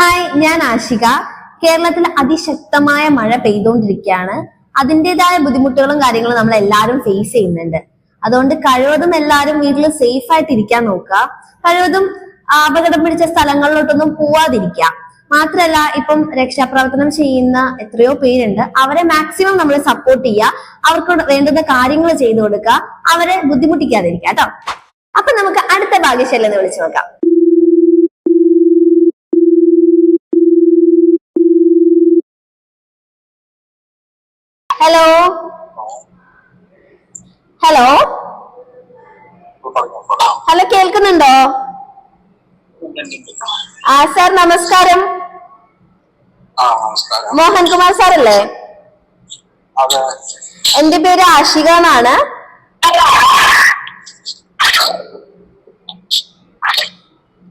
Hi ഞാൻ ആഷിക. കേരളത്തിൽ അതിശക്തമായ മഴ പെയ്തുകൊണ്ടിരിക്കുകയാണ്. അതിന്റെതായ ബുദ്ധിമുട്ടുകളും കാര്യങ്ങളും നമ്മൾ എല്ലാവരും ഫേസ് ചെയ്യുന്നുണ്ട്. അതുകൊണ്ട് കഴിവതും എല്ലാവരും വീട്ടിൽ സേഫ് ആയിട്ട് ഇരിക്കാൻ നോക്കുക. കഴിവതും അപകടം പിടിച്ച സ്ഥലങ്ങളിലോട്ടൊന്നും പോവാതിരിക്കുക. മാത്രല്ല ഇപ്പം രക്ഷാപ്രവർത്തനം ചെയ്യുന്ന എത്രയോ പേരുണ്ട്. അവരെ മാക്സിമം നമ്മൾ സപ്പോർട്ട് ചെയ്യുക. അവർക്ക് വേണ്ടുന്ന കാര്യങ്ങൾ ചെയ്തു കൊടുക്കുക. അവരെ ബുദ്ധിമുട്ടിക്കാതിരിക്കുക കേട്ടോ. അപ്പൊ നമുക്ക് അടുത്ത ഭാഗ്യശാലി എന്ന് വിളിച്ചു നോക്കാം. ഹലോ ഹലോ ഹലോ കേൾക്കുന്നുണ്ടോ? ആ സാർ നമസ്കാരം. മോഹൻകുമാർ സാർ അല്ലേ? എന്റെ പേര് ആഷിക എന്നാണ്.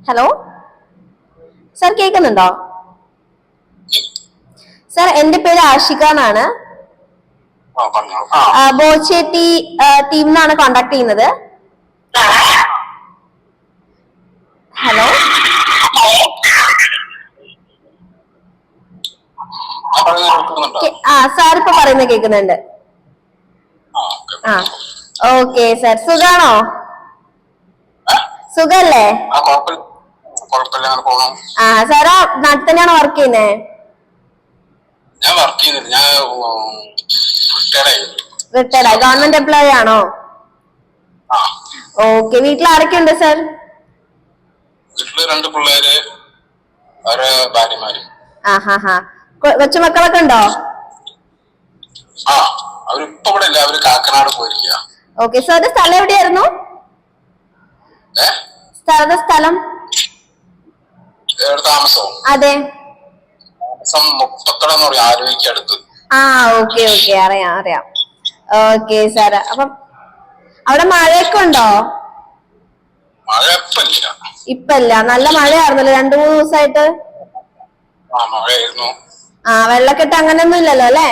ഹലോ സാർ കേൾക്കുന്നുണ്ടോ? സാർ എന്റെ പേര് ആഷിക എന്നാണ്. ബോച്ചേട്ടി ടീം നിന്നാണ് കോണ്ടാക്ട് ചെയ്യുന്നത്. ഹലോ? ആ, സാർ ഇപ്പൊ പറയുന്നത് കേൾക്കുന്നുണ്ട് ആ ഓക്കെ സാർ. സുഖാണോ? സുഖല്ലേ? ആ സാറാ നാട്ടിൽ തന്നെയാണോ വർക്ക് ചെയ്യുന്നേ? ഞാൻ വർക്ക് ചെയ്യുന്നില്ല. ഞാൻ റിട്ടയർഡ് ആയി. ഗവൺമെന്റ് എംപ്ലോയി ആണോ? ഓക്കെ വീട്ടിൽ ആരൊക്കെ ഉണ്ട് സാർ വീട്ടിൽ രണ്ട് പിള്ളേര് ഭാര്യമാര്. കൊച്ചുമക്കളൊക്കെ ഉണ്ടോ? ആ അവരിപ്പോ ഇവിടെ ഇല്ല. അവർ കാക്കനാട് പോയിരിക്കുക ഓക്കെ സാറിന്റെ സ്ഥലം എവിടെയായിരുന്നു? സാറിന്റെ സ്ഥലം? എവിടെ അതെ. താമസം മുപ്പത്തടം എന്ന് പറയും. അടുത്ത്. ആ ഓക്കെ ഓക്കെ അറിയാം അറിയാം. ഓക്കെ സാർ അപ്പം അവിടെ മഴയൊക്കെ ഉണ്ടോ? ഇപ്പല്ല. നല്ല മഴയായിരുന്നല്ലോ രണ്ടു മൂന്ന് ദിവസമായിട്ട് ആ വെള്ളക്കെട്ട് അങ്ങനെ ഒന്നും ഇല്ലല്ലോ അല്ലേ?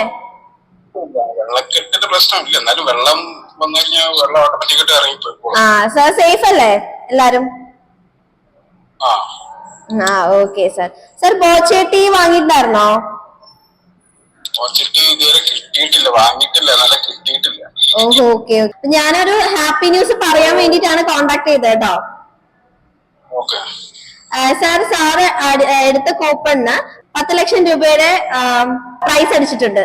വെള്ളക്കെട്ടിന്റെ പ്രശ്നമില്ല. എന്നാലും വെള്ളം വന്നു കഴിഞ്ഞാൽ വെള്ളം ഓട്ടോമാറ്റിക്കായിട്ട് ഇറങ്ങിപ്പോയി ആ സാർ സേഫ് അല്ലേ എല്ലാരും? ആ. ആ ഓക്കെ സാർ സാർ ബോച്ചേട്ടി വാങ്ങിയിട്ടുണ്ടായിരുന്നോ? വച്ചിട്ട് ഇതുവരെ കിട്ടിയിട്ടില്ല. വാങ്ങിയിട്ടില്ല. നല്ല കിട്ടിയിട്ടില്ല. ഓഹോ ഓക്കെ ഞാനൊരു ഹാപ്പി ന്യൂസ് പറയാൻ വേണ്ടിട്ടാണ് കോണ്ടാക്ട് ചെയ്തത് കേട്ടോ. ഓക്കെ. സാർ സാറ് എടുത്ത കൂപ്പണിന് പത്ത് ലക്ഷം രൂപയുടെ പ്രൈസ് അടിച്ചിട്ടുണ്ട്.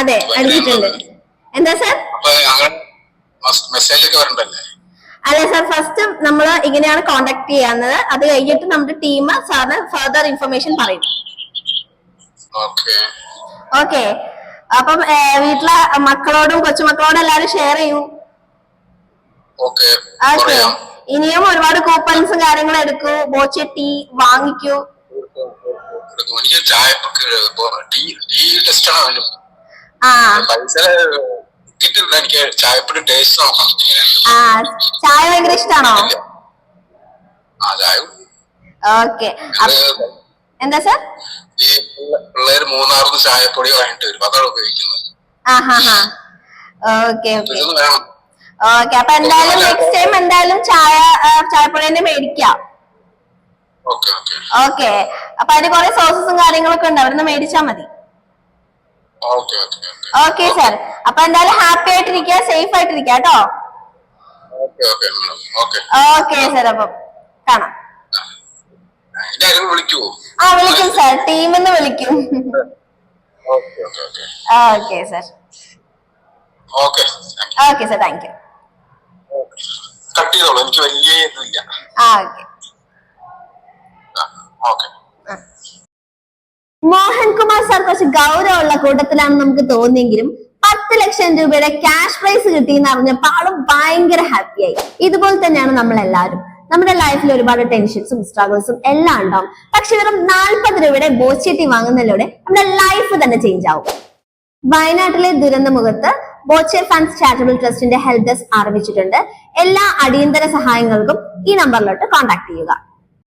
അതെ അടിച്ചിട്ടുണ്ട്. എന്താ സാർ? മെസ്സേജ് ഒക്കെ വരണ്ടല്ലേ? അല്ല സാർ ഫസ്റ്റ് നമ്മൾ ഇങ്ങനെയാണ് കോണ്ടാക്ട് ചെയ്യാന്നത് അത് കഴിഞ്ഞിട്ട് നമ്മുടെ ടീം സാറിന് ഫർദർ ഇൻഫർമേഷൻ പറയും. ഓക്കെ. അപ്പം വീട്ടിലെ മക്കളോടും കൊച്ചുമക്കളോടും എല്ലാരും ഷെയർ ചെയ്യൂ. ഓക്കെ. ഇനിയും ഒരുപാട് കൂപ്പൺസും കാര്യങ്ങളും എടുക്കൂ. ബോച്ച ടീ വാങ്ങിക്കൂ ചായ ഭയങ്കര ഇഷ്ടാണോ? ഓക്കെ. എന്താ? സാർ? മൂന്നാറിന്ന് മൂന്നാറിന് ചായപ്പൊടി വാങ്ങിട്ട് വരും. അതാണ് ഉപയോഗിക്കുന്നത്. Okay okay. അപ്പൊ എന്തായാലും നെക്സ്റ്റ് ടൈം എന്തായാലും ചായ ചായപ്പൊടി തന്നെ മേടിക്കാം. ഓക്കെ അപ്പൊ അതിന് കുറെ സോസസും കാര്യങ്ങളൊക്കെ ഉണ്ട്. അവിടുന്ന് മേടിച്ചാ മതി. Okay sir. അപ്പൊ എന്തായാലും ഹാപ്പി ആയിട്ടിരിക്കുക സേഫ് ആയിട്ടിരിക്കുക കേട്ടോ. Okay sir. അപ്പം കാണാം. വിളിക്കുവോ? ആ വിളിക്കും സാർ. ടീമിന്ന് വിളിക്കും. Okay okay okay. Okay sir. Okay. Okay sir. Thank you. Cut ചെയ്തോളൂ. എനിക്ക് വലിയ ഇതില്ല ആ ഓക്കെ. ഓക്കെ. മോഹൻകുമാർ സാർ കുറച്ച് ഗൗരവമുള്ള കൂട്ടത്തിലാണെന്ന് നമുക്ക് തോന്നിയെങ്കിലും പത്ത് ലക്ഷം രൂപയുടെ ക്യാഷ് പ്രൈസ് കിട്ടിയെന്ന് അറിഞ്ഞപ്പോൾ ആളും ഭയങ്കര ഹാപ്പിയായി ഇതുപോലെ തന്നെയാണ് നമ്മൾ എല്ലാവരും നമ്മുടെ ലൈഫിൽ ഒരുപാട് ടെൻഷൻസും സ്ട്രഗിൾസും എല്ലാം ഉണ്ടാവും. പക്ഷെ വെറും നാൽപ്പത് രൂപയുടെ ബോച്ചേട്ടി വാങ്ങുന്നതിലൂടെ നമ്മുടെ ലൈഫ് തന്നെ ചേഞ്ച് ആവും. വയനാട്ടിലെ ദുരന്ത മുഖത്ത് ബോച്ചെ ഫണ്ട്സ് ചാരിറ്റബിൾ ട്രസ്റ്റിന്റെ ഹെൽപ് ഡെസ്ക് ആരംഭിച്ചിട്ടുണ്ട്. എല്ലാ അടിയന്തര സഹായങ്ങൾക്കും ഈ നമ്പറിലോട്ട് കോൺടാക്ട് ചെയ്യുക.